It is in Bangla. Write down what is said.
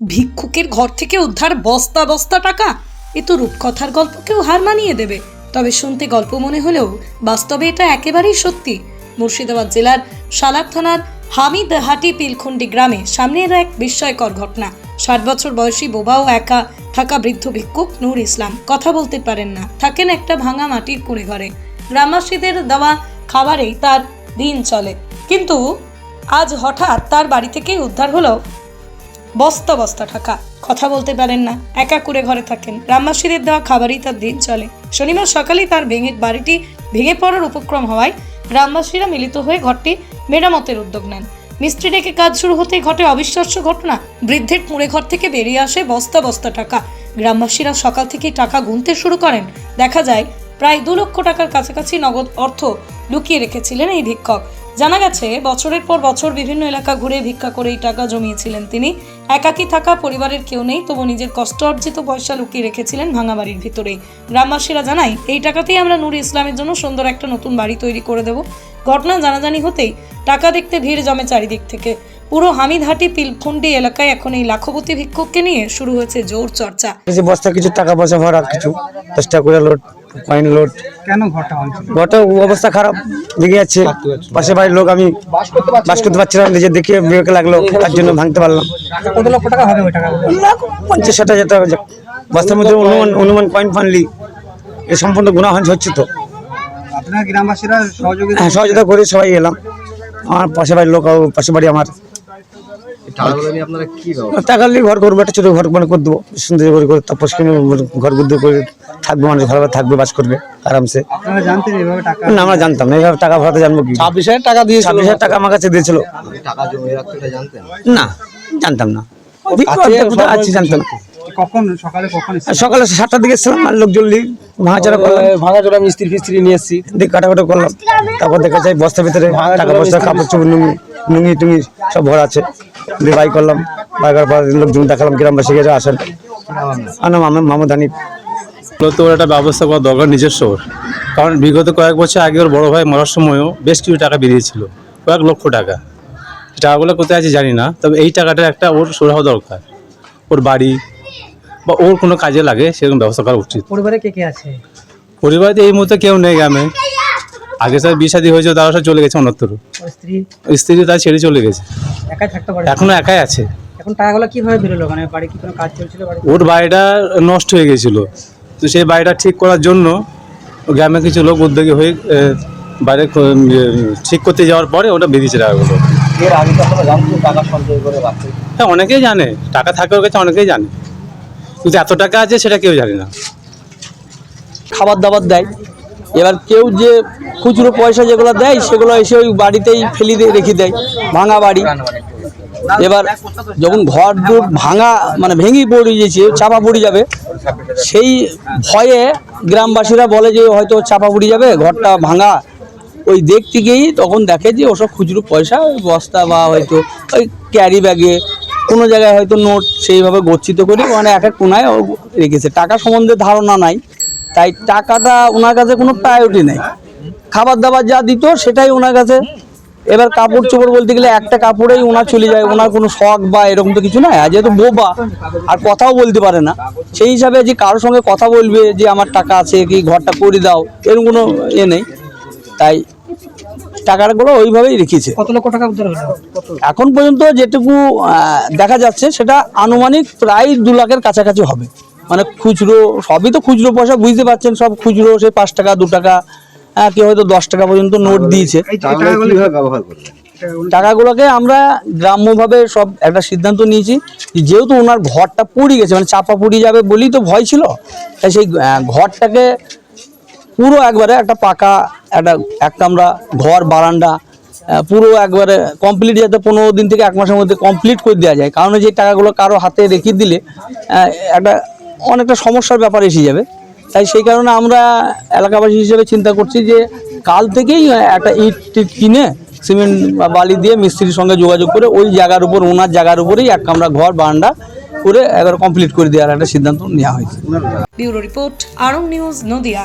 ভিক্ষুকের ঘর থেকে উদ্ধার বস্তা বস্তা টাকা? এ তো রূপকথার গল্পকেও হার মানিয়ে দেবে। তবে শুনতে গল্প মনে হলেও বাস্তবে এটা একেবারেই সত্যি। মুর্শিদাবাদ জেলার সালার থানার হামিদহাটি পিলখুন্ডি গ্রামে সামনে এলো এক বিস্ময়কর ঘটনা। ষাট বছর বয়সী বোবা ও একা থাকা বৃদ্ধ ভিক্ষুক নূর ইসলাম কথা বলতে পারেন না। থাকেন একটা ভাঙা মাটির কুড়ে ঘরে। গ্রামবাসীদের দেওয়া খাবারেই তার দিন চলে। কিন্তু আজ হঠাৎ তার বাড়ি থেকেই উদ্ধার হলো বস্তা বস্তা টাকা কথা বলতে পারেন না, একা করে ঘরে থাকেন। গ্রামবাসীদের দেওয়া খাবারই তার দিন চলে। শনিবার সকালেই তার ভেঙে বাড়িটি ভেঙে পড়ার উপক্রম হওয়ায় গ্রামবাসীরা মিলিত হয়ে ঘরটি মেরামতের উদ্যোগ নেন। মিস্ত্রি ডেকে কাজ শুরু হতেই ঘটে অবিশ্বাস্য ঘটনা। বৃদ্ধের কুঁড়ে ঘর থেকে বেরিয়ে আসে বস্তা বস্তা টাকা গ্রামবাসীরা সকাল থেকেই টাকা গুনতে শুরু করেন। দেখা যায়, প্রায় দু লক্ষ টাকার কাছাকাছি নগদ অর্থ লুকিয়ে রেখেছিলেন এই ভিক্ষক। জানা গেছে, বছরের পর বছর বিভিন্ন এলাকা ঘুরে ভিক্ষা করে এই টাকা জমিয়েছিলেন তিনি। একাকী থাকা পরিবারের কেউ নেই, তবু নিজের কষ্ট অর্জিত পয়সা লুকিয়ে রেখেছিলেন ভাঙা বাড়ির ভিতরেই গ্রামবাসীরা জানায়, এই টাকাতেই আমরা নুর ইসলামের জন্য সুন্দর একটা নতুন বাড়ি তৈরি করে দেব। ঘটনা জানাজানি হতেই টাকা দেখতে ভিড় জমে চারিদিক থেকে। পুরো হামিদহাটি, পিলখুন্ডি এলাকায় এখন এই লাখপতি ভিক্ষককে নিয়ে শুরু হয়েছে জোর চর্চা। বস্তা কিছু টাকা পয়সা ভরা কিছু টাকা করে কয়েন লোড কেন ঘরটা ঘরটা অবস্থা খারাপ দিকে যাচ্ছে। পাশে বাড়ির লোক আমি বাস করতে পারছিলাম নিজে দেখে বিবেকে লাগল তার জন্য ভাঙতে পারলাম। কত লক্ষ টাকা হবে ওই পঞ্চাশ ষাট হাজার টাকা। বস্তার মধ্যে অনুমান অনুমান কয়েন ফানলি এ সম্পূর্ণ গুণা হচ্ছে তো। আপনার গ্রামবাসীরা সহযোগিতা হ্যাঁ সহযোগিতা করে সবাই এলাম। আমার পাশে বাড়ির লোক আর পাশে বাড়ি আমার। টাকা নিয়ে ঘর করব একটা ছোট ঘর মানে করে দেবো। সুন্দর করে করে তারপর ঘর করে থাকব মানুষ ভালোভাবে থাকবে বাস করবে আরামসে। না আমরা জানতাম না এইভাবে টাকা ভরাতে জানব কি? ছাব্বিশ হাজার টাকা দিয়েছিল। ছাব্বিশ হাজার টাকা আমার কাছে দিয়েছিল। না জানতাম না। আছি জানতাম কখন সকালে কখন আর সকালে সাতটার দিকে এসেছিলাম আর করলাম। মিস্ত্রি ফিস্ত্রি নিয়ে এসছি। দিয়ে কাটাকাটা করলাম। তারপর দেখা যায় বস্তার ভিতরে টাকা পয়সা কাপড় চোপড় নুঙ্গি নুঙ্গি টুঙ্গি সব ভরা আছে। দিয়ে বাই করলাম। বাই করার পর লোকজন দেখালাম গ্রামবাসী গেছে আসেন। আমার নাম আমার মামুদ হানিফ। মূলত ওর একটা ব্যবস্থা করা দরকার নিজস্ব কারণ বিগত কয়েক বছর আগে ওর বড় ভাই মরার সময়ও বেশ কিছু টাকা বেরিয়েছিল কয়েক লক্ষ টাকা। টাকাগুলো কোথায় আছে জানি না তবে এই টাকাটা একটা ওর সুরাহ দরকার। ওর বাড়ি বা ওর কোনো কাজে লাগে সেরকম ব্যবস্থা করা উচিত। পরিবারে কে কে আছে? পরিবারে এই মুহূর্তে কেউ নেই গ্রামে। আগে স্যার বিয়ে শাদী হয়েছে তারা সব চলে গেছে অন্যত্র। স্ত্রী? স্ত্রী তার ছেড়ে চলে গেছে। একাই থাকতে পারে? এখনও একাই আছে। এখন টাকাগুলো কীভাবে বেরোলো? মানে বাড়ি কি কোনো কাজ চলছিল ওর বাড়িটা নষ্ট হয়ে গেছিল। তো সেই বাড়িটা ঠিক করার জন্য গ্রামে কিছু লোক উদ্যোগী হয়ে বাইরে ঠিক করতে যাওয়ার পরে ওটা বেরিয়েছে টাকাগুলো হ্যাঁ অনেকেই জানে। টাকা থাকে ওর কাছে অনেকেই জানে। কিন্তু এত টাকা আছে সেটা কেউ জানে না। খাবার দাবার দেয়। এবার কেউ যে খুচরো পয়সা যেগুলো দেয় সেগুলো এসে ওই বাড়িতেই ফেলি দিয়ে রেখে দেয়। ভাঙা বাড়ি। এবার যখন ঘর দূর ভাঙা মানে ভেঙে পড়ে গেছে চাপা পড়ে যাবে, সেই ভয়ে গ্রামবাসীরা বলে যে হয়তো চাপা পড়ে যাবে, ঘরটা ভাঙা। ওই দেখতে গিয়েই তখন দেখে যে ওসব খুচরো পয়সা, বস্তা বা হয়তো ওই ক্যারি ব্যাগে, কোনো জায়গায় হয়তো নোট সেইভাবে গচ্ছিত করে মানে এক এক কোনায় রেখেছে। টাকা সম্বন্ধে ধারণা নাই, তাই টাকাটা ওনার কাছে কোনো প্রায়োরিটি নেই। খাবার দাবার যা দিত সেটাই ওনার কাছে এবার কাপড় চোপড় বলতে গেলে একটা কাপড়েই ওনার চলে যায় ওনার কোনো শখ বা এরকম তো কিছু নাই আর যেহেতু বোবা আর কথাও বলতে পারে না। সেই হিসাবে যে কারোর সঙ্গে কথা বলবে যে আমার টাকা আছে কি ঘরটা করে দাও এরকম কোনো এ নেই। তাই টাকাগুলো ওইভাবেই রেখেছে। কত লক্ষ টাকা উদ্ধার হলো? এখন পর্যন্ত যেটুকু দেখা যাচ্ছে সেটা আনুমানিক প্রায় দু লাখের কাছাকাছি হবে। মানে খুচরো সবই তো খুচরো পয়সা বুঝতে পারছেন সব খুচরো সেই পাঁচ টাকা দু টাকা কেউ হয়তো দশ টাকা পর্যন্ত নোট দিয়েছে। টাকাগুলোকে আমরা গ্রাম্যভাবে সব একটা সিদ্ধান্ত নিয়েছি যেহেতু ওনার ঘরটা পুড়ে গেছে মানে চাপা পুড়ে যাবে বলেই তো ভয় ছিল তাই সেই ঘরটাকে পুরো একবারে একটা পাকা একটা এক কামরা ঘর বারান্দা পুরো একবারে কমপ্লিট যাতে পনেরো দিন থেকে এক মাসের মধ্যে কমপ্লিট করে দেওয়া যায়। কারণ যে টাকাগুলো কারও হাতে রেখে দিলে একটা অনেকটা সমস্যার ব্যাপার এসে যাবে। তাই সেই কারণে আমরা এলাকাবাসী হিসেবে চিন্তা করছি যে কাল থেকেই একটা ইট টিট কিনে সিমেন্ট বা বালি দিয়ে মিস্ত্রির সঙ্গে যোগাযোগ করে ওই জায়গার উপর, ওনার জায়গার উপরেই এক কামরা ঘর, বারান্দা করে একবার কমপ্লিট করে দেওয়ার একটা সিদ্ধান্ত নেওয়া হয়েছে। Bureau report, Arang news, Nadia.